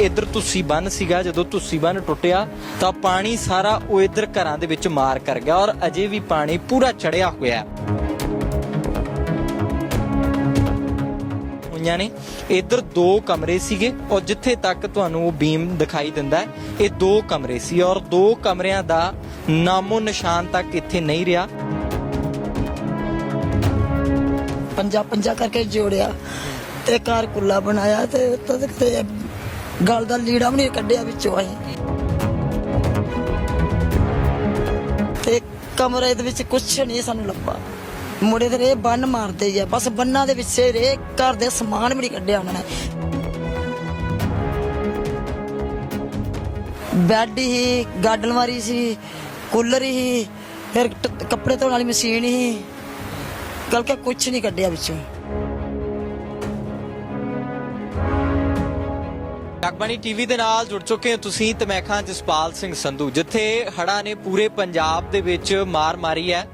ਇੱਧਰ ਤੁਸੀਂ ਬੰਨ ਸੀਗਾ, ਜਦੋਂ ਤੁਸੀਂ ਬੰਨ ਟੁੱਟਿਆ, ਤਾਂ ਪਾਣੀ ਸਾਰਾ ਉਹ ਇੱਧਰ ਘਰਾਂ ਦੇ ਵਿੱਚ ਮਾਰ ਕਰ ਗਿਆ ਔਰ ਅਜੇ ਵੀ ਪਾਣੀ ਪੂਰਾ ਚੜਿਆ ਹੋਇਆ ਹੈ। ਹੋਈਆਂ ਨੇ ਇੱਧਰ ਦੋ ਕਮਰੇ ਸੀਗੇ ਔਰ ਜਿੱਥੇ ਤੱਕ ਤੁਹਾਨੂੰ ਉਹ ਬੀਮ ਦਿਖਾਈ ਦਿੰਦਾ ਹੈ, ਇਹ ਦੋ ਕਮਰੇ ਸੀ ਔਰ ਦੋ ਕਮਰਿਆਂ ਦਾ ਨਾਮੋ ਨਿਸ਼ਾਨ ਤੱਕ ਇੱਥੇ ਨਹੀਂ ਰਿਹਾ। ਪੰਜਾ ਪੰਜਾ ਕਰਕੇ ਜੋੜਿਆ ਤੇ ਘਰ ਕੁੱਲਾ ਬਣਾਇਆ ਤੇ ਉੱਤੋਂ ਤੱਕ ਤੇ ਗਲ ਦਾ ਲੀੜਾ ਵੀ ਨਹੀਂ ਕੱਢਿਆ ਵਿੱਚੋਂ ਅਸੀਂ। ਤੇ ਕਮਰੇ ਦੇ ਵਿੱਚ ਕੁਛ ਨਹੀਂ ਸਾਨੂੰ ਲੱਭਾ। ਮੁੜੇ ਤੇ ਰੇ ਬੰਨ ਮਾਰਦੇ ਹੀ ਆ। ਬਸ ਬੰਨਾਂ ਦੇ ਵਿੱਚ ਹੀ ਰੇ ਘਰ ਦੇ ਸਮਾਨ ਵੀ ਨਹੀਂ ਕੱਢਿਆ ਉਹਨਾਂ ਨੇ। ਬੈੱਡ ਹੀ ਗੱਡ ਮਾਰੀ ਸੀ, ਕੂਲਰ ਹੀ, ਫਿਰ ਟ- ਕੱਪੜੇ ਧੋਣ ਵਾਲੀ ਮਸ਼ੀਨ ਹੀ। ਕਲਕੇ ਕੁਛ ਨਹੀਂ ਕੱਢਿਆ ਵਿੱਚੋਂ। ਜਗਬਾਣੀ ਟੀਵੀ ਦੇ ਨਾਲ ਜੁੜ ਚੁੱਕੇ ਹੋ ਤੁਸੀਂ ਤੇ ਮੈਂ ਖਾਂ ਜਸਪਾਲ ਸਿੰਘ ਸੰਧੂ, ਜਿੱਥੇ ਹੜ੍ਹਾਂ ਨੇ ਪੂਰੇ ਪੰਜਾਬ ਦੇ ਵਿੱਚ ਮਾਰ ਮਾਰੀ ਹੈ।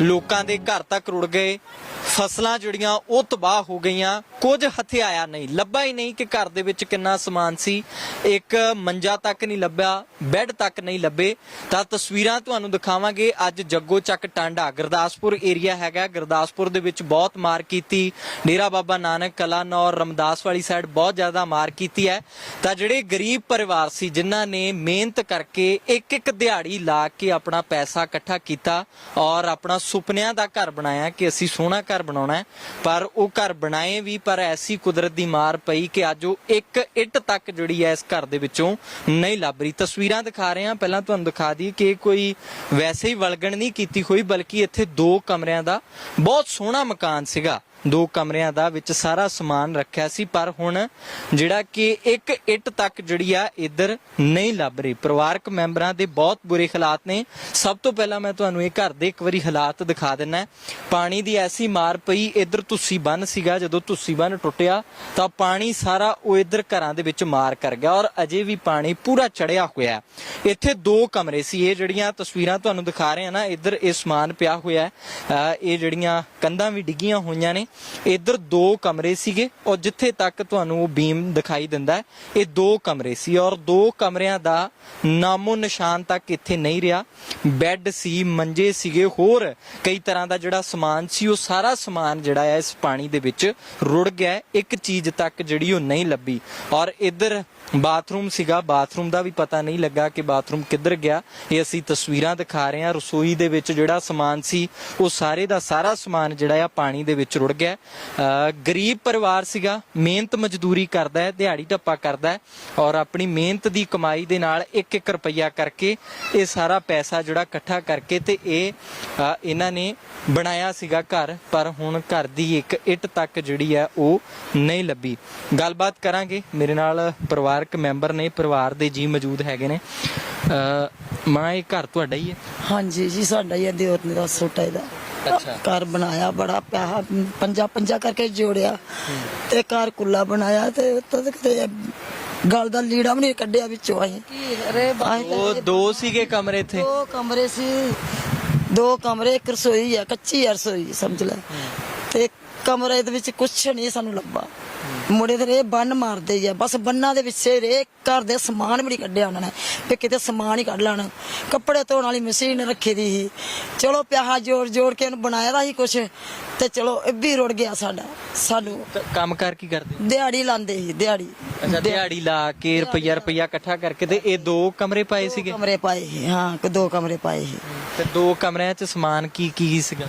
ਲੋਕਾਂ ਦੇ ਘਰ ਤੱਕ ਰੁੜ ਗਏ। ਫਸਲਾਂ ਜਿਹੜੀਆਂ ਉਹ ਤਬਾਹ ਹੋ ਗਈਆਂ। ਕੁਝ ਹੱਥੇ ਨਹੀਂ, ਲੱਭਾ ਹੀ ਨਹੀਂ ਕਿ ਘਰ ਦੇ ਵਿੱਚ ਕਿੰਨਾ ਸਮਾਨ ਸੀ। ਇੱਕ ਮੰਜਾ ਤੱਕ ਨਹੀਂ ਲੱਭਿਆ, ਬੈੱਡ ਤੱਕ ਨਹੀਂ ਲੱਭੇ। ਤਾਂ ਤਸਵੀਰਾਂ ਤੁਹਾਨੂੰ ਦਿਖਾਵਾਂਗੇ। ਅੱਜ ਜੱਗੋ ਚੱਕ ਟਾਂਡਾ, ਗੁਰਦਾਸਪੁਰ ਏਰੀਆ ਹੈਗਾ। ਗੁਰਦਾਸਪੁਰ ਦੇ ਵਿੱਚ ਬਹੁਤ ਮਾਰ ਕੀਤੀ। ਡੇਰਾ ਬਾਬਾ ਨਾਨਕ ਕਲਾਨੌਰ ਰਮਦਾਸ ਵਾਲੀ ਸਾਈਡ ਬਹੁਤ ਜ਼ਿਆਦਾ ਮਾਰ ਕੀਤੀ ਹੈ। ਤਾਂ ਜਿਹੜੇ ਗਰੀਬ ਪਰਿਵਾਰ ਸੀ, ਜਿਨ੍ਹਾਂ ਨੇ ਮਿਹਨਤ ਕਰਕੇ ਇੱਕ ਇੱਕ ਦਿਹਾੜੀ ਲਾ ਕੇ ਆਪਣਾ ਪੈਸਾ ਇਕੱਠਾ ਕੀਤਾ ਔਰ ਆਪਣਾ ਸੁਪਨਿਆਂ ਦਾ ਘਰ ਬਣਾਇਆ ਕਿ ਅਸੀਂ ਸੋਹਣਾ ਘਰ ਬਣਾਉਣਾ ਹੈ, ਪਰ ਉਹ ਘਰ ਬਣਾਏ ਵੀ, ਪਰ ਐਸੀ ਕੁਦਰਤ ਦੀ ਮਾਰ ਪਈ ਕਿ ਅੱਜ ਉਹ ਇੱਕ ਇੱਟ ਤੱਕ ਜਿਹੜੀ ਹੈ ਇਸ ਘਰ ਦੇ ਵਿੱਚੋਂ ਨਹੀਂ ਲੱਭ ਰਹੀ। ਤਸਵੀਰਾਂ ਦਿਖਾ ਰਹੇ ਹਾਂ। ਪਹਿਲਾਂ ਤੁਹਾਨੂੰ ਦਿਖਾ ਦਈਏ ਕਿ ਕੋਈ ਵੈਸੇ ਹੀ ਵਲਗਣ ਨਹੀਂ ਕੀਤੀ ਹੋਈ, ਬਲਕਿ ਇੱਥੇ ਦੋ ਕਮਰਿਆਂ ਦਾ ਬਹੁਤ ਸੋਹਣਾ ਮਕਾਨ ਸੀਗਾ। ਦੋ ਕਮਰਿਆਂ ਦਾ ਵਿੱਚ ਸਾਰਾ ਸਮਾਨ ਰੱਖਿਆ ਸੀ, ਪਰ ਹੁਣ ਜਿਹੜਾ ਕਿ ਇੱਕ ਇੱਟ ਤੱਕ ਜਿਹੜੀ ਆ ਇੱਧਰ ਨਹੀਂ ਲੱਭ ਰਹੀ। ਪਰਿਵਾਰਕ ਮੈਂਬਰਾਂ ਦੇ ਬਹੁਤ ਬੁਰੇ ਹਾਲਾਤ ਨੇ। ਸਭ ਤੋਂ ਪਹਿਲਾਂ ਮੈਂ ਤੁਹਾਨੂੰ ਇਹ ਘਰ ਦੇ ਇੱਕ ਵਾਰੀ ਹਾਲਾਤ ਦਿਖਾ ਦਿੰਨਾ ਪਾਣੀ ਦੀ ਐਸੀ ਮਾਰ ਪਈ, ਇੱਧਰ ਤੁਸੀਂ ਬੰਨ ਸੀਗਾ, ਜਦੋਂ ਤੁਸੀਂ ਬੰਨ ਟੁੱਟਿਆ, ਤਾਂ ਪਾਣੀ ਸਾਰਾ ਉਹ ਇੱਧਰ ਘਰਾਂ ਦੇ ਵਿੱਚ ਮਾਰ ਕਰ ਗਿਆ ਔਰ ਅਜੇ ਵੀ ਪਾਣੀ ਪੂਰਾ ਚੜਿਆ ਹੋਇਆ ਇੱਥੇ ਦੋ ਕਮਰੇ ਸੀ, ਇਹ ਜਿਹੜੀਆਂ ਤਸਵੀਰਾਂ ਤੁਹਾਨੂੰ ਦਿਖਾ ਰਹੇ ਆ ਨਾ, ਇੱਧਰ ਇਹ ਸਮਾਨ ਪਿਆ ਹੋਇਆ ਅਹ ਇਹ ਜਿਹੜੀਆਂ ਕੰਧਾਂ ਵੀ ਡਿੱਗੀਆਂ ਹੋਈਆਂ ਨੇ ਇੱਧਰ ਦੋ ਕਮਰੇ ਸੀਗੇ ਔਰ ਜਿੱਥੇ ਤੱਕ ਤੁਹਾਨੂੰ ਉਹ ਬੀਮ ਦਿਖਾਈ ਦਿੰਦਾ ਹੈ, ਇਹ ਦੋ ਕਮਰੇ ਸੀ ਔਰ ਦੋ ਕਮਰਿਆਂ ਦਾ ਨਾਮੋ ਨਿਸ਼ਾਨ ਤੱਕ ਇੱਥੇ ਨਹੀਂ ਰਿਹਾ। ਬੈੱਡ ਸੀ, ਮੰਜੇ ਸੀਗੇ, ਹੋਰ ਕਈ ਤਰ੍ਹਾਂ ਦਾ ਜਿਹੜਾ ਸਮਾਨ ਸੀ, ਉਹ ਸਾਰਾ ਸਮਾਨ ਜਿਹੜਾ ਹੈ ਇਸ ਪਾਣੀ ਦੇ ਵਿੱਚ ਰੁੜ ਗਿਆ ਇੱਕ ਚੀਜ਼ ਤੱਕ ਜਿਹੜੀ ਉਹ ਨਹੀਂ ਲੱਭੀ। ਔਰ ਇੱਧਰ ਬਾਥਰੂਮ ਸੀਗਾ, ਬਾਥਰੂਮ ਦਾ ਵੀ ਪਤਾ ਨਹੀਂ ਲੱਗਾ ਕਿ ਬਾਥਰੂਮ ਕਿੱਧਰ ਗਿਆ। ਇਹ ਅਸੀਂ ਤਸਵੀਰਾਂ ਦਿਖਾ ਰਹੇ ਹਾਂ। ਰਸੋਈ ਦੇ ਵਿੱਚ ਜਿਹੜਾ ਸਮਾਨ ਸੀ, ਉਹ ਸਾਰੇ ਦਾ ਸਾਰਾ ਸਮਾਨ ਜਿਹੜਾ ਆ ਪਾਣੀ ਦੇ ਵਿੱਚ ਰੁੜ ਗਿਆ ਗਰੀਬ ਪਰਿਵਾਰ ਸੀਗਾ, ਮਿਹਨਤ ਮਜ਼ਦੂਰੀ ਕਰਦਾ ਹੈ, ਦਿਹਾੜੀ ਟੱਪਾ ਕਰਦਾ ਹੈ ਔਰ ਆਪਣੀ ਮਿਹਨਤ ਦੀ ਕਮਾਈ ਦੇ ਨਾਲ ਇੱਕ ਇੱਕ ਰੁਪਈਆ ਕਰਕੇ ਇਹ ਸਾਰਾ ਪੈਸਾ ਜਿਹੜਾ ਇਕੱਠਾ ਕਰਕੇ ਤੇ ਇਹ ਇਹਨਾਂ ਨੇ ਬਣਾਇਆ ਸੀਗਾ ਘਰ, ਪਰ ਹੁਣ ਘਰ ਦੀ ਇੱਕ ਇੱਟ ਤੱਕ ਜਿਹੜੀ ਹੈ ਉਹ ਨਹੀਂ ਲੱਭੀ। ਗੱਲਬਾਤ ਕਰਾਂਗੇ। ਮੇਰੇ ਨਾਲ ਪਰਿਵਾਰਕ ਮੈਂਬਰ ਨੇ, ਪਰਿਵਾਰ ਦੇ ਜੀ ਮੌਜੂਦ ਹੈਗੇ ਨੇ। ਅਹ ਮਾਂ, ਇਹ ਘਰ ਤੁਹਾਡਾ ਹੀ ਹੈ? ਹਾਂਜੀ ਜੀ, ਸਾਡਾ ਹੀ ਹੈ, ਦਿਓਰ ਨੇ ਦਾ ਛੋਟਾ ਇਹਦਾ। ਅੱਛਾ। ਘਰ ਬਣਾਇਆ ਬੜਾ ਪਿਆਹਾ ਪੰਜਾ ਪੰਜਾ ਕਰਕੇ ਜੋੜਿਆ ਤੇ ਘਰ ਕੁੱਲਾ ਬਣਾਇਆ ਤੇ ਉੱਤੋਂ ਤੱਕ ਤੇ ਗਲ ਦਾ ਲੀੜਾ ਵੀ ਨਹੀਂ ਕੱਢਿਆ ਵਿੱਚੋਂ ਆਈ ਅਰੇ ਉਹ ਦੋ ਸੀਗੇ ਕਮਰੇ ਇੱਥੇ? ਦੋ ਕਮਰੇ ਸੀ। ਦੋ ਕਮਰੇ ਇੱਕ ਰਸੋਈ ਆ ਕੱਚੀ ਰਸੋਈ ਸਮਝ ਲੈ। ਤੇ ਕਮਰੇ ਦੇ ਵਿੱਚ ਕੁਛ ਨਹੀਂ ਸਾਨੂੰ ਲੱਭਾ। ਮੁੜੇ ਤੇ ਰੇ ਬੰਨ ਮਾਰਦੇ ਆ ਬਸ ਬੰਨਾਂ ਦੇ ਵਿੱਚ ਰੇ ਘਰ ਦੇ ਸਮਾਨ ਵੀ ਨਹੀਂ ਕੱਢਿਆ ਉਹਨਾਂ ਨੇ ਵੀ ਕਿਤੇ ਸਮਾਨ ਹੀ ਕੱਢ ਲੈਣ। ਕੱਪੜੇ ਧੋਣ ਵਾਲੀ ਮਸ਼ੀਨ ਰੱਖੀ ਦੀ ਸੀ। ਚਲੋ ਪਿਆਹਾ ਜੋੜ ਜੋੜ ਕੇ ਇਹਨੂੰ ਬਣਾਇਆ ਦਾ ਸੀ ਕੁਛ ਤੇ ਚਲੋ ਇਹ ਵੀ ਰੁੜ ਗਿਆ ਸਾਡਾ ਸਾਨੂੰ। ਕ- ਕੰਮ ਕਰ ਕੀ ਕਰਦੇ? ਦਿਹਾੜੀ ਲਾਂਦੇ ਸੀ ਦਿਹਾੜੀ। ਅੱਛਾ ਦਿਹਾੜੀ ਲਾ ਕੇ ਰੁਪਈਆ ਰੁਪਈਆ ਇਕੱਠਾ ਕਰਕੇ ਤੇ ਇਹ ਦੋ ਕਮਰੇ ਪਾਏ ਦੋ ਸੀਗੇ? ਕਮਰੇ ਪਾਏ ਸੀ ਹਾਂ ਕਿ ਦੋ ਕਮਰੇ ਪਾਏ ਸੀ। ਤੇ ਦੋ ਕਮਰਿਆਂ 'ਚ ਸਮਾਨ ਕੀ ਕੀ ਸੀਗਾ?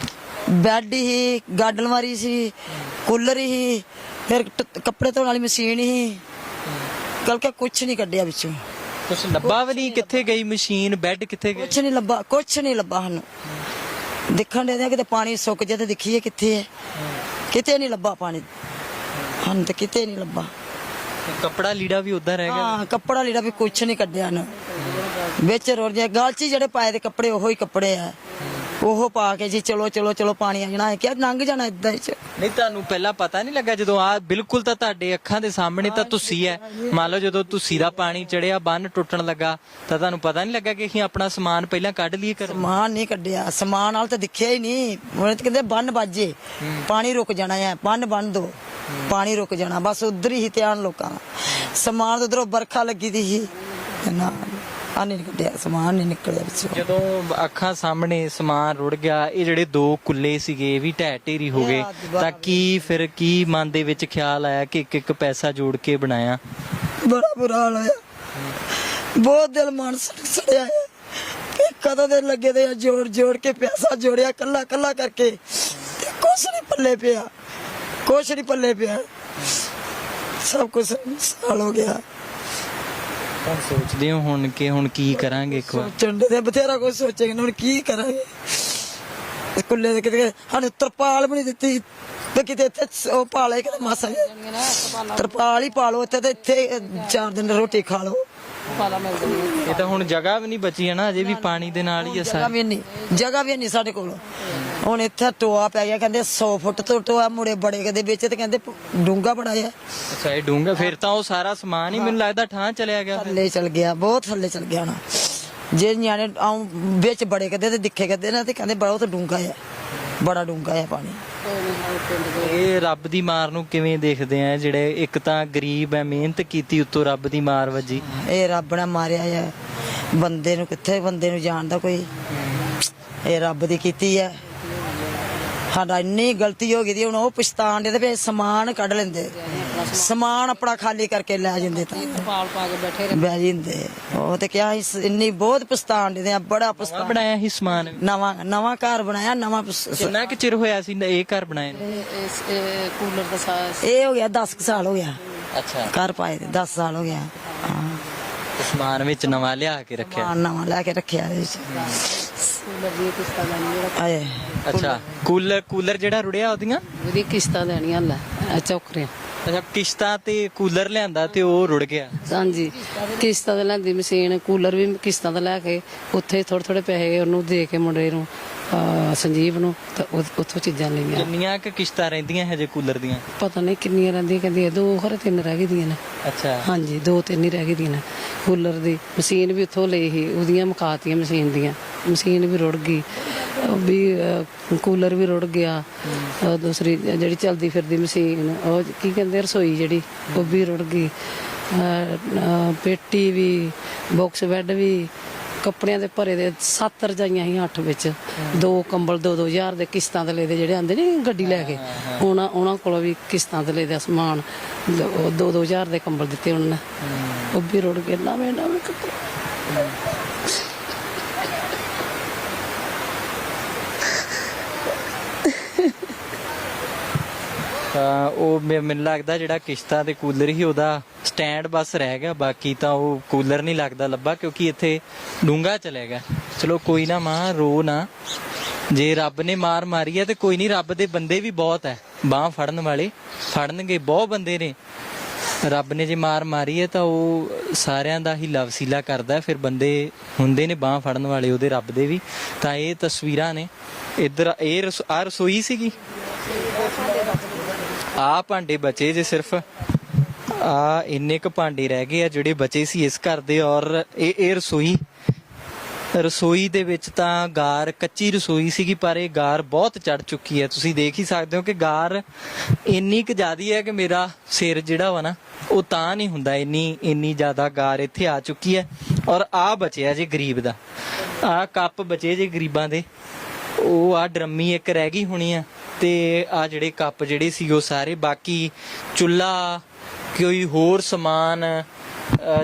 ਬੈੱਡ ਹੀ ਗੱਡ ਅਲਮਾਰੀ ਸੀ ਕੂਲਰ ਹੀ ਫਿਰ ਟ- ਕੱਪੜੇ ਧੋਣ ਵਾਲੀ ਮਸ਼ੀਨ ਹੀ। ਕਲਕੇ ਕੁਛ ਨਹੀਂ ਕੱਢਿਆ ਵਿੱਚੋਂ। ਕੁਛ ਲੱਭਾ ਵੀ ਨਹੀਂ ਕਿੱਥੇ ਗਈ ਮਸ਼ੀਨ ਬੈੱਡ ਕਿੱਥੇ ਗਏ? ਕੁਛ ਨਹੀਂ ਲੱਭਾ ਕੁਛ ਨਹੀਂ ਲੱਭਾ ਸਾਨੂੰ। ਦੇਖਣ ਦੇ ਕਿਤੇ ਪਾਣੀ ਸੁੱਕ ਜੇ ਤੇ ਦੇਖੀਏ ਕਿੱਥੇ ਹੈ। ਕਿਤੇ ਨਹੀਂ ਲੱਭਾ ਪਾਣੀ। ਹਨ ਤੇ ਕਿਤੇ ਨਹੀਂ ਲੱਭਾ। ਕੱਪੜਾ ਲੀੜਾ ਵੀ ਉਦਾਂ ਰਹਿ ਗਿਆ। ਹਾਂ ਕੱਪੜਾ ਲੀੜਾ ਵੀ ਕੁਛ ਨਹੀਂ ਕੱਢਿਆ ਨਾ ਵਿੱਚ ਰੋੜ ਜੇ ਗਲ 'ਚ ਹੀ ਜਿਹੜੇ ਪਾਏ ਦੇ ਕੱਪੜੇ ਉਹੋ ਹੀ ਕੱਪੜੇ ਆ। ਉਹ ਪਾ ਕੇ ਜੀ ਚਲੋ ਚਲੋ ਚਲੋ ਪਾਣੀ ਆ ਜਾਣਾ। ਹੈ ਕਿ ਲੰਘ ਜਾਣਾ ਇਦਾਂ ਹੀ ਚ? ਨਹੀਂ ਤੁਹਾਨੂੰ ਪਹਿਲਾਂ ਪਤਾ ਨਹੀਂ ਲੱਗਾ ਜਦੋਂ ਆ ਬਿਲਕੁਲ ਤਾਂ ਤੁਹਾਡੇ ਅੱਖਾਂ ਦੇ ਸਾਹਮਣੇ ਤਾਂ ਤੁਸੀਂ ਹੈ। ਮੰਨ ਲਓ ਜਦੋਂ ਤੁਸੀਂ ਦਾ ਪਾਣੀ ਚੜਿਆ ਬੰਨ ਟੁੱਟਣ ਲੱਗਾ ਤਾਂ ਤੁਹਾਨੂੰ ਪਤਾ ਨਹੀਂ ਲੱਗਾ ਕਿ ਅਸੀਂ ਆਪਣਾ ਸਮਾਨ ਪਹਿਲਾਂ ਕੱਢ ਲਈਏ ਕਰ ਸਮਾਨ ਨਹੀਂ ਕੱਢਿਆ। ਸਮਾਨ ਨਾਲ ਤਾਂ ਦਿਖਿਆ ਹੀ ਨਹੀਂ। ਉਹਨੇ ਤਾਂ ਕਹਿੰਦੇ ਬੰਨ ਬਾਜੇ। ਪਾਣੀ ਰੁਕ ਜਾਣਾ ਹੈ। ਬੰਨ ਬੰਨ ਦੋ। ਪਾਣੀ ਰੁਕ ਜਾਣਾ। ਬਸ ਉਧਰ ਹੀ ਧਿਆਨ ਲੋਕਾਂ ਦਾ। ਸਮਾਨ ਉਧਰੋਂ ਬਰਖਾ ਲੱਗੀ ਦੀ ਸੀ। ਨਾ। ਆ ਨਹੀਂ ਕੱਢਿਆ ਸਮਾਨ ਨਹੀਂ ਨਿਕਲਿਆ ਵਿੱਚੋਂ ਜਦੋਂ ਅੱਖਾਂ ਸਾਹਮਣੇ ਸਮਾਨ ਰੁੜ ਗਿਆ ਇਹ ਜਿਹੜੇ ਦੋ ਕੁੱਲੇ ਸੀਗੇ ਇਹ ਵੀ ਢਹਿ ਢੇਰੀ ਹੋ ਗਏ। ਤਾਂ ਕੀ ਫਿਰ ਕੀ ਮਨ ਦੇ ਵਿੱਚ ਖਿਆਲ ਆਇਆ ਕਿ ਇੱਕ ਇੱਕ ਪੈਸਾ ਜੋੜ ਕੇ ਬਣਾਇਆ? ਬੜਾ ਬੁਰਾ ਹਾਲ ਹੋਇਆ। ਬਹੁਤ ਦਿਲ ਮਨ ਸੜ- ਸੜਿਆ ਹੈ ਕਿ ਕਦੋਂ ਦੇ ਲੱਗੇ ਦੇ ਆ ਜੋੜ ਜੋੜ ਕੇ ਪੈਸਾ ਜੋੜਿਆ ਕੱਲਾ ਕੱਲਾ ਕਰਕੇ। ਤੇ ਕੁਛ ਨਹੀਂ ਪੱਲੇ ਪਿਆ। ਕੁਛ ਨਹੀਂ ਪੱਲੇ ਪਿਆ। ਸਭ ਕੁਝ ਸਾਲ ਹੋ ਗਿਆ। ਤਾਂ ਸੋਚਦੇ ਹੋ ਹੁਣ ਕਿ ਹੁਣ ਕੀ ਕਰਾਂਗੇ ਇੱਕ ਵਾਰ। ਚੰਡੇ ਦੇ ਬਥੇਰਾ ਕੁਝ ਸੋਚੇਗੇ ਹੁਣ ਕੀ ਕਰਾਂਗੇ? ਕੁੱਲੇ ਦੇ ਕਿਤੇ ਸਾਨੂੰ ਤਰਪਾਲ ਵੀ ਨਹੀਂ ਦਿੱਤੀ। ਤੇ ਕਿਤੇ ਇੱਥੇ ਉਹ ਪਾਲੇ ਕਿਤੇ ਮਾਸਾ। ਤਰਪਾਲ ਹੀ ਪਾਲੋ ਇੱਥੇ ਤੇ ਇੱਥੇ ਚਾਰ ਦਿਨ ਰੋਟੀ ਖਾ ਲਓ। ਇਹ ਤਾਂ ਹੁਣ ਜਗ੍ਹਾ ਵੀ ਨਹੀਂ ਬਚੀ ਹੈ ਨਾ ਅਜੇ ਵੀ ਪਾਣੀ ਦੇ ਨਾਲ ਹੀ ਹੈ ਜਗ੍ਹਾ ਸਾਰੀ। ਵੀ ਨਹੀਂ ਜਗ੍ਹਾ ਵੀ ਨਹੀਂ ਸਾਡੇ ਕੋਲ। ਹੁਣ ਇੱਥੇ ਟੋਆ ਪੈ ਗਿਆ ਕਹਿੰਦੇ 100 ਫੁੱਟ ਤੋਂ ਟੋਆ ਮੁੜੇ ਬੜੇ ਕਦੇ ਵਿੱਚ ਤੇ ਕਹਿੰਦੇ ਡੂੰਗਾ ਬੜਾ ਆ ਅੱਛਾ ਇਹ ਡੂੰਗਾ ਫਿਰ ਤਾਂ ਉਹ ਸਾਰਾ ਸਮਾਨ ਹੀ ਮੈਨੂੰ ਲੱਗਦਾ ਠਾਂ ਚਲਿਆ ਗਿਆ। ਥੱਲੇ ਚਲ ਗਿਆ ਬਹੁਤ ਥੱਲੇ ਚਲ ਗਿਆ ਨਾ ਜੇ ਨਿਆਣੇ ਆਉਂ ਵਿੱਚ ਬੜੇ ਕਦੇ ਤੇ ਦਿਖੇ ਕਦੇ ਨਾ ਤੇ ਕਹਿੰਦੇ ਬਹੁਤ ਡੂੰਗਾ ਆ ਬੜਾ ਡੂੰਗਾ ਆ ਪਾਣੀ। ਇਹ ਰੱਬ ਦੀ ਮਾਰ ਨੂੰ ਕਿਵੇਂ ਦੇਖਦੇ ਆ? ਜਿਹੜੇ ਇੱਕ ਤਾਂ ਗਰੀਬ ਹੈ ਮਿਹਨਤ ਕੀਤੀ ਉੱਤੋਂ ਰੱਬ ਦੀ ਮਾਰ ਵੱਜੀ। ਇਹ ਰੱਬ ਨੇ ਮਾਰਿਆ ਆ ਬੰਦੇ ਨੂੰ ਕਿੱਥੇ ਬੰਦੇ ਨੂੰ ਜਾਣਦਾ ਕੋਈ? ਇਹ ਰੱਬ ਦੀ ਕੀਤੀ ਹੈ। ਸਾਡਾ ਇੰਨੀ ਗਲਤੀ ਹੋ ਗਈ ਦੀ ਹੁਣ ਉਹ ਪਛਤਾਣ ਦੇ ਤੇ ਸਮਾਨ ਕੱਢ ਲੈਂਦੇ। ਸਮਾਨ ਆਪਣਾ ਖਾਲੀ ਕਰਕੇ ਲੈ ਜਾਂਦੇ ਤਾਂ। ਪਾਲ ਪਾ ਕੇ ਬੈਠੇ ਰਹੇ। ਬਹਿ ਜਾਂਦੇ। ਉਹ ਤੇ ਕਿਹਾ ਇਸ- ਇੰਨੀ ਬਹੁਤ ਪਛਤਾਣ ਦੇ ਆ ਬੜਾ ਨਵਾਂ ਪਛਤਾਣ ਬਣਾਇਆ ਸੀ ਸਮਾਨ ਨਵਾਂ ਨਵਾਂ ਘਰ ਬਣਾਇਆ ਨਵਾਂ ਪਛ- ਕਿੰਨਾ ਕੁ ਚਿਰ ਹੋਇਆ ਸੀ ਇਹ ਘਰ ਬਣਾਏ ਨੂੰ? ਇਸ ਇਹ ਕੂਲਰ ਦਾ ਸਾਸ ਇਹ ਹੋ ਗਿਆ 10 ਸਾਲ ਹੋ ਗਿਆ। ਅੱਛਾ। ਘਰ ਪਾਏ 10 ਸਾਲ ਹੋ ਗਿਆ। ਹਾਂ। ਸਮਾਨ ਵਿੱਚ ਨਵਾਂ ਲਿਆ ਕੇ ਰੱਖਿਆ। ਸਮਾਨ ਨਵਾਂ ਲੈ ਕੇ ਰੱਖਿਆ ਇਹਦੇ ਵਿੱਚ। ਕੂਲਰ ਦੀ ਕਿਸ਼ਤਾਂ ਲੈਣੀਆਂ ਆਏ। ਅੱਛਾ। ਕੂਲਰ ਕੂਲਰ ਜਿਹੜਾ ਰੁੜਿਆ ਉਹਦੀਆਂ? ਉਹਦੀ ਕਿਸ਼ਤਾਂ ਲੈਣੀਆਂ ਲੈ ਆ ਚੌਕਰੇ ਅੱਛਾ ਕਿਸ਼ਤਾਂ ਤੇ ਕੂਲਰ ਲਿਆਂਦਾ ਤੇ ਉਹ ਰੁੜ ਗਿਆ। ਹਾਂਜੀ। ਕਿਸ਼ਤਾਂ ਤੇ ਲੈਂਦੀ ਮਸ਼ੀਨ ਕੂਲਰ ਵੀ ਕਿਸ਼ਤਾਂ ਤੇ ਲੈ ਕੇ ਉੱਥੇ ਥੋੜੇ ਥੋੜੇ ਪੈਸੇ ਉਹਨੂੰ ਦੇ ਕੇ ਮੁੰਡੇ ਨੂੰ ਅਹ ਸੰਜੀਵ ਨੂੰ ਤਾਂ ਉਹ- ਉੱਥੋਂ ਚੀਜ਼ਾਂ ਲਈਆਂ ਕਿੰਨੀਆਂ ਕੁ ਕਿਸ਼ਤਾਂ ਰਹਿੰਦੀਆਂ ਹਜੇ ਕੂਲਰ ਦੀਆਂ? ਪਤਾ ਨਹੀਂ ਕਿੰਨੀਆਂ ਰਹਿੰਦੀਆਂ ਕਹਿੰਦੀ ਦੋ ਖਰੇ ਤਿੰਨ ਰਹਿ ਗਈਆਂ ਨੇ। ਅੱਛਾ। ਹਾਂਜੀ ਦੋ ਤਿੰਨ ਹੀ ਰਹਿ ਗਈਆਂ ਨੇ। ਕੂਲਰ ਦੀ ਮਸ਼ੀਨ ਵੀ ਉੱਥੋਂ ਲਈ ਸੀ ਉਹਦੀਆਂ ਮੁਕਾਤੀਆਂ ਮਸ਼ੀਨ ਦੀਆਂ। ਮਸ਼ੀਨ ਵੀ ਰੁੜ ਗਈ ਵੀ ਕੂਲਰ ਵੀ ਰੁੜ ਗਿਆ ਦੂਸਰੀ ਜਿਹੜੀ ਚਲਦੀ ਫਿਰਦੀ ਮਸ਼ੀਨ, ਉਹ ਕੀ ਕਹਿੰਦੇ ਰਸੋਈ ਜਿਹੜੀ, ਉਹ ਵੀ ਰੁੜ ਗਈ। ਪੇਟੀ ਵੀ ਬਾਕਸ ਬੈੱਡ ਵੀ, ਕੱਪੜਿਆਂ ਦੇ ਭਰੇ ਦੇ ਸੱਤ ਰਜਾਈਆਂ ਸੀ ਅੱਠ ਵਿੱਚ। ਦੋ ਕੰਬਲ, ਦੋ ਦੋ ਹਜ਼ਾਰ ਦੇ ਕਿਸ਼ਤਾਂ ਤੇ ਲੈਦੇ ਜਿਹੜੇ ਆਂਦੇ ਨੇ ਗੱਡੀ ਲੈ ਕੇ, ਉਹਨਾਂ ਉਹਨਾਂ ਕੋਲੋਂ ਵੀ ਕਿਸ਼ਤਾਂ ਤੇ ਲੈਦਾ ਸਮਾਨ ਦੋ ਦੋ ਹਜ਼ਾਰ ਦੇ ਕੰਬਲ ਦਿੱਤੇ ਉਹਨਾਂ ਨੇ। ਉਹ ਵੀ ਰੁੜ ਗਏ, ਨਵੇਂ ਨਵੇਂ ਕੱਪੜੇ। ਤਾਂ ਉਹ ਮੈ- ਮੈਨੂੰ ਲੱਗਦਾ ਜਿਹੜਾ ਕਿਸ਼ਤਾ ਤੇ ਕੂਲਰ ਹੀ ਉਹਦਾ ਸਟੈਂਡ ਬਸ ਰਹਿ ਗਿਆ। ਬਾਕੀ ਤਾਂ ਉਹ ਕੂਲਰ ਨਹੀਂ ਲੱਗਦਾ ਲੱਭਾ, ਕਿਉਂਕਿ ਇੱਥੇ ਡੂੰਗਾ ਚਲੇ ਗਿਆ। ਚਲੋ ਕੋਈ ਨਾ ਮਾਂ, ਰੋ ਨਾ। ਜੇ ਰੱਬ ਨੇ ਮਾਰ ਮਾਰੀ ਹੈ, ਤੇ ਕੋਈ ਨਹੀਂ, ਰੱਬ ਦੇ ਬੰਦੇ ਵੀ ਬਹੁਤ ਹੈ। ਬਾਹ ਫੜਨ ਵਾਲੇ ਫੜਨਗੇ, ਬਹੁਤ ਬੰਦੇ ਨੇ। ਰੱਬ ਨੇ ਜੇ ਮਾਰ ਮਾਰੀ ਹੈ, ਤਾਂ ਉਹ ਸਾਰਿਆਂ ਦਾ ਹੀ ਲਵਸੀਲਾ ਕਰਦਾ ਹੈ। ਫਿਰ ਬੰਦੇ ਹੁੰਦੇ ਨੇ ਬਾਹ ਫੜਨ ਵਾਲੇ, ਉਹਦੇ ਰੱਬ ਦੇ ਵੀ। ਤਾਂ ਇਹ ਤਸਵੀਰਾਂ ਨੇ। ਇੱਧਰ ਇਹ ਰਸ- ਆਹ ਰਸੋਈ ਸੀਗੀ? ਆ ਭਾਂਡੇ ਬਚੇ ਜੇ ਸਿਰਫ। ਆ ਇੰਨੇ ਕ ਭਾਂਡੇ ਰਹਿ ਗਏ ਆ ਜਿਹੜੇ ਬਚੇ ਸੀ ਇਸ ਘਰ ਦੇ ਔਰ ਇਹ ਇਹ ਰਸੋਈ। ਰਸੋਈ ਦੇ ਵਿੱਚ ਤਾਂ ਗਾਰ, ਕੱਚੀ ਰਸੋਈ ਸੀਗੀ, ਪਰ ਇਹ ਗਾਰ ਬਹੁਤ ਚੜ ਚੁੱਕੀ ਹੈ। ਤੁਸੀਂ ਦੇਖ ਹੀ ਸਕਦੇ ਹੋ ਕਿ ਗਾਰ ਇੰਨੀ ਕੁ ਜ਼ਿਆਦੀ ਹੈ ਕਿ ਮੇਰਾ ਸਿਰ ਜਿਹੜਾ ਵਾ ਨਾ, ਉਹ ਤਾਂ ਨਹੀਂ ਹੁੰਦਾ। ਇੰਨੀ ਇੰਨੀ ਜ਼ਿਆਦਾ ਗਾਰ ਇੱਥੇ ਆ ਚੁੱਕੀ ਹੈ ਔਰ ਆ ਬਚਿਆ ਜੇ ਗਰੀਬ ਦਾ। ਆ ਕੱਪ ਬਚੇ ਜੇ ਗਰੀਬਾਂ ਦੇ। ਉਹ ਆ ਡਰਮੀ ਇੱਕ ਰਹਿ ਗਈ ਹੋਣੀ ਆ ਤੇ ਆ ਜਿਹੜੇ ਕੱਪ ਜਿਹੜੇ ਸੀ ਉਹ ਸਾਰੇ ਬਾਕੀ ਚੁੱਲਾ, ਕੋਈ ਹੋਰ ਸਮਾਨ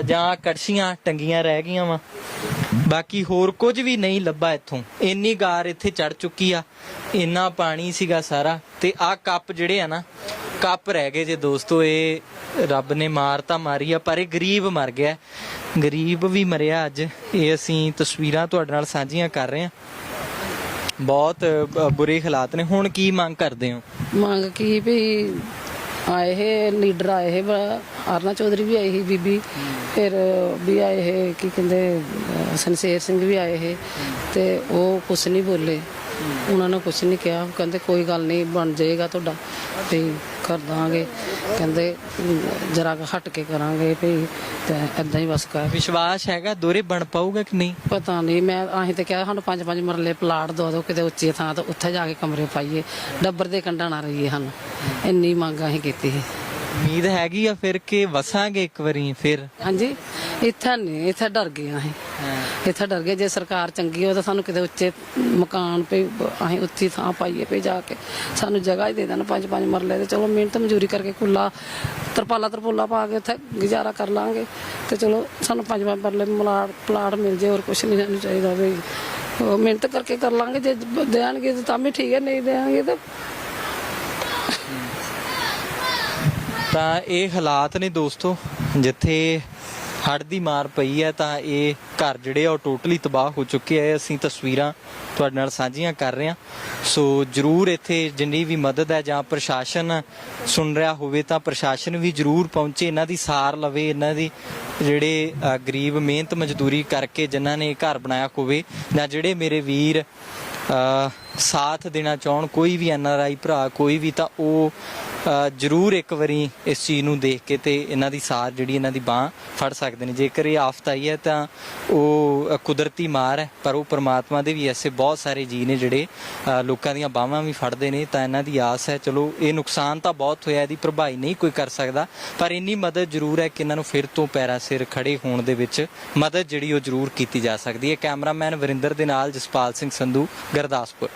ਜਾਂ ਕੜਛੀਆਂ ਟੰਗੀਆਂ ਰਹਿ ਗਈਆਂ ਵਾ। ਬਾਕੀ ਹੋਰ ਕੁਝ ਵੀ ਨਹੀਂ ਲੱਭਾ ਇੱਥੋਂ। ਇੰਨੀ ਗਾਰ ਇੱਥੇ ਚੜ ਚੁੱਕੀ ਆ, ਇੰਨਾ ਪਾਣੀ ਸੀਗਾ ਸਾਰਾ ਤੇ ਆ ਕੱਪ ਜਿਹੜੇ ਆ ਨਾ, ਕੱਪ ਰਹਿ ਗਏ ਜੇ ਦੋਸਤੋ, ਇਹ ਰੱਬ ਨੇ ਮਾਰ ਤਾਂ ਮਾਰੀ ਆ, ਪਰ ਇਹ ਗਰੀਬ ਮਰ ਗਿਆ। ਗਰੀਬ ਵੀ ਮਰਿਆ ਅੱਜ। ਇਹ ਅਸੀਂ ਤਸਵੀਰਾਂ ਤੁਹਾਡੇ ਨਾਲ ਸਾਂਝੀਆਂ ਕਰ ਰਹੇ ਹਾਂ। ਬਹੁਤ ਅ, ਬੁਰੇ ਹਾਲਾਤ ਨੇ। ਹੁਣ ਕੀ ਮੰਗ ਕਰਦੇ ਹੋ? ਮੰਗ ਕੀ ਵੀ ਆਏ ਹੈ ਲੀਡਰ ਆਏ ਹੈ ਅਰਨਾ ਚੌਧਰੀ ਵੀ ਆਏ ਸੀ ਬੀਬੀ। ਫਿਰ ਵੀ ਆਏ ਹੈ ਕੀ ਕਹਿੰਦੇ ਅਹ, ਸੰਸੇਰ ਸਿੰਘ ਵੀ ਆਏ ਹੈ ਤੇ ਉਹ ਕੁਛ ਨਹੀਂ ਬੋਲੇ। ਉਹਨਾਂ ਨੇ ਕੁਛ ਨਹੀਂ ਕਿਹਾ। ਕਹਿੰਦੇ ਕੋਈ ਗੱਲ ਨਹੀਂ ਬਣ ਜਾਏਗਾ ਤੁਹਾਡਾ। ਵੀ ਕਰ ਦਾਂਗੇ। ਕਹਿੰਦੇ ਜਰਾ ਹਟ ਕੇ ਕਰਾਂਗੇ ਵੀ ਤੇ ਏਦਾਂ ਹੀ ਬਸ ਕਰ। ਵਿਸ਼ਵਾਸ ਹੈਗਾ ਦੋਰੇ ਬਣ ਪਾਊਗਾ ਕਿ ਨਹੀਂ? ਪਤਾ ਨਹੀਂ ਮੈਂ ਅਸੀਂ ਤੇ ਕਿਹਾ ਸਾਨੂੰ ਪੰਜ ਪੰਜ ਮਰਲੇ ਪਲਾਟ ਦੋ ਦੋ ਕਿਤੇ ਉੱਚੀ ਥਾਂ ਤੇ ਉੱਥੇ ਜਾ ਕੇ ਕਮਰੇ ਪਾਈਏ। ਡੱਬਰ ਦੇ ਕੰਢਾ ਨਾ ਰਹੀਏ ਹਨ ਇੰਨੀ ਮੰਗ ਅਸੀਂ ਕੀਤੀ ਸੀ। ਉਮੀਦ ਹੈਗੀ ਆ ਫਿਰ ਕਿ ਵਸਾਂਗੇ ਇੱਕ ਵਾਰੀ ਫਿਰ? ਹਾਂਜੀ ਇੱਥੇ ਨਹੀਂ ਇੱਥੇ ਡਰ ਗਏ ਅਸੀਂ। ਇੱਥੇ ਡਰ ਗਏ, ਜੇ ਸਰਕਾਰ ਚੰਗੀ ਹੋ ਤਾਂ ਸਾਨੂੰ ਕਿਤੇ ਉੱਚੇ ਮਕਾਨ ਪੇ ਅਸੀਂ ਉੱਚੀ ਥਾਂ ਪਾਈਏ ਪੇ ਜਾ ਕੇ। ਸਾਨੂੰ ਜਗ੍ਹਾ ਹੀ ਦੇ ਦੇਣ, ਪੰਜ ਪੰਜ ਮਰਲੇ ਤੇ ਚਲੋ ਮਿਹਨਤ ਮਜ਼ਦੂਰੀ ਕਰਕੇ ਕੁੱਲਾ, ਤਰਪਾਲਾ ਤਰਪੋਲਾ ਪਾ ਕੇ ਉੱਥੇ ਗੁਜ਼ਾਰਾ ਕਰ ਲਾਂਗੇ। ਤੇ ਚਲੋ ਸਾਨੂੰ ਪੰਜ ਪੰਜ ਮਰਲੇ ਮਲਾਟ ਪਲਾਟ ਮਿਲ ਜੇ, ਹੋਰ ਕੁਝ ਨਹੀਂ ਸਾਨੂੰ ਚਾਹੀਦਾ ਵੀ ਮਿਹਨਤ ਕਰਕੇ ਕਰ ਲਾਂਗੇ, ਜੇ ਦੇਣਗੇ ਤਾਂ ਵੀ ਠੀਕ ਹੈ, ਨਹੀਂ ਦੇਣਗੇ ਤਾਂ ਤਾਂ ਇਹ ਹਾਲਾਤ ਨੇ ਦੋਸਤੋ, ਜਿੱਥੇ ਹੜ ਦੀ ਮਾਰ ਪਈ ਹੈ ਤਾਂ ਇਹ ਘਰ ਜਿਹੜੇ ਆ ਉਹ ਟੋਟਲੀ ਤਬਾਹ ਹੋ ਚੁੱਕੇ ਆ। ਅਸੀਂ ਤਸਵੀਰਾਂ ਤੁਹਾਡੇ ਨਾਲ ਸਾਂਝੀਆਂ ਕਰ ਰਹੇ ਹਾਂ। ਸੋ ਜਰੂਰ ਇੱਥੇ ਜਿੰਨੀ ਵੀ ਮਦਦ ਹੈ ਜਾਂ ਪ੍ਰਸ਼ਾਸਨ ਸੁਣ ਰਿਹਾ ਹੋਵੇ ਤਾਂ ਪ੍ਰਸ਼ਾਸਨ ਵੀ ਜਰੂਰ ਪਹੁੰਚੇ ਇਹਨਾਂ ਦੀ ਸਾਰ ਲਵੇ ਇਹਨਾਂ ਦੀ ਜਿਹੜੇ ਗਰੀਬ ਮਿਹਨਤ ਮਜ਼ਦੂਰੀ ਕਰਕੇ ਜਿਨ੍ਹਾਂ ਨੇ ਘਰ ਬਣਾਇਆ ਹੋਵੇ ਜਾਂ ਜਿਹੜੇ ਮੇਰੇ ਵੀਰ ਅ, ਸਾਥ ਦੇਣਾ ਚਾਹਣ ਕੋਈ ਵੀ ਐਨ ਆਰ ਆਈ ਭਰਾ ਕੋਈ ਵੀ ਤਾਂ ਉਹ ਜ਼ਰੂਰ ਇੱਕ ਵਾਰੀ ਇਸ ਚੀਜ਼ ਨੂੰ ਦੇਖ ਕੇ ਤੇ ਇਹਨਾਂ ਦੀ ਸਾਰ ਜਿਹੜੀ ਇਹਨਾਂ ਦੀ ਬਾਹ ਫੜ ਸਕਦੇ ਨੇ। ਜੇਕਰ ਇਹ ਆਫਤ ਆਈ ਹੈ ਤਾਂ ਉਹ ਕੁਦਰਤੀ ਮਾਰ ਹੈ, ਪਰ ਉਹ ਪ੍ਰਮਾਤਮਾ ਦੇ ਵੀ ਐਸੇ ਬਹੁਤ ਸਾਰੇ ਜੀ ਨੇ ਜਿਹੜੇ ਲੋਕਾਂ ਦੀਆਂ ਬਾਹਾਂ ਵੀ ਫੜਦੇ ਨੇ, ਤਾਂ ਇਹਨਾਂ ਦੀ ਆਸ ਹੈ। ਚਲੋ, ਇਹ ਨੁਕਸਾਨ ਤਾਂ ਬਹੁਤ ਹੋਇਆ, ਇਹਦੀ ਭਰਪਾਈ ਨਹੀਂ ਕੋਈ ਕਰ ਸਕਦਾ, ਪਰ ਇੰਨੀ ਮਦਦ ਜ਼ਰੂਰ ਹੈ ਕਿ ਇਹਨਾਂ ਨੂੰ ਫਿਰ ਤੋਂ ਪੈਰਾਂ ਸਿਰ ਖੜੇ ਹੋਣ ਦੇ ਵਿੱਚ ਮਦਦ ਜਿਹੜੀ ਉਹ ਜ਼ਰੂਰ ਕੀਤੀ ਜਾ ਸਕਦੀ ਹੈ। ਕੈਮਰਾਮੈਨ ਵਰਿੰਦਰ ਦੇ ਨਾਲ ਜਸਪਾਲ ਸਿੰਘ ਸੰਧੂ, ਗੁਰਦਾਸਪੁਰ।